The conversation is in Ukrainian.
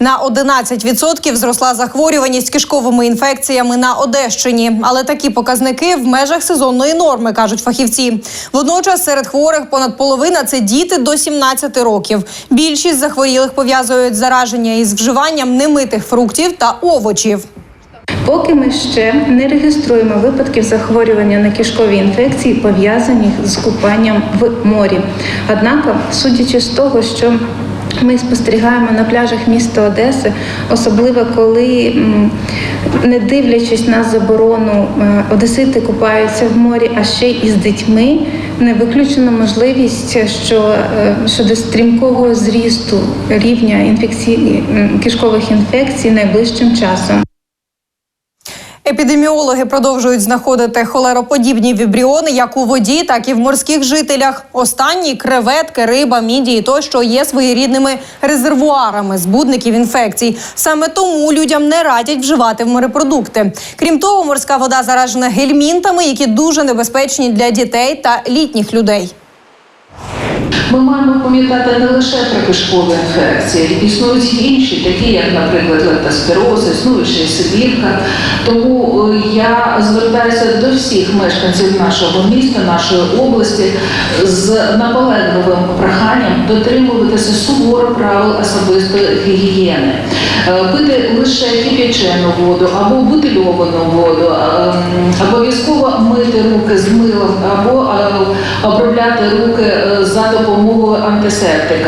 На 11% зросла захворюваність кишковими інфекціями на Одещині, але такі показники в межах сезонної норми, кажуть фахівці. Водночас серед хворих понад половина це діти до 17 років. Більшість захворілих пов'язують зараження із вживанням немитих фруктів та овочів. Поки ми ще не реєструємо випадків захворювання на кишкові інфекції, пов'язані з купанням в морі. Однак, судячи з того, що ми спостерігаємо на пляжах міста Одеси, особливо коли, не дивлячись на заборону, е, одесити купаються в морі, а ще із дітьми, не виключено можливість, що е, щодо стрімкого зрісту рівня інфекцій кишкових інфекцій найближчим часом. Епідеміологи продовжують знаходити холероподібні вібріони як у воді, так і в морських жителях. Останні креветки, риба, мідії тощо є своєрідними резервуарами збудників інфекцій. Саме тому людям не радять вживати в морепродукти. Крім того, морська вода заражена гельмінтами, які дуже небезпечні для дітей та літніх людей. Ми маємо пам'ятати не лише про кишкові інфекції, існують інші, такі як, наприклад, лептоспіроз, існує сибірка. Тому е, я звертаюся до всіх мешканців нашого міста, нашої області з наполегливим проханням дотримуватися суворо правил особистої гігієни, Е, пити лише кип'ячену воду або бутильовану воду, е, обов'язково мити руки з милом або обробляти руки за допомогою антисептика.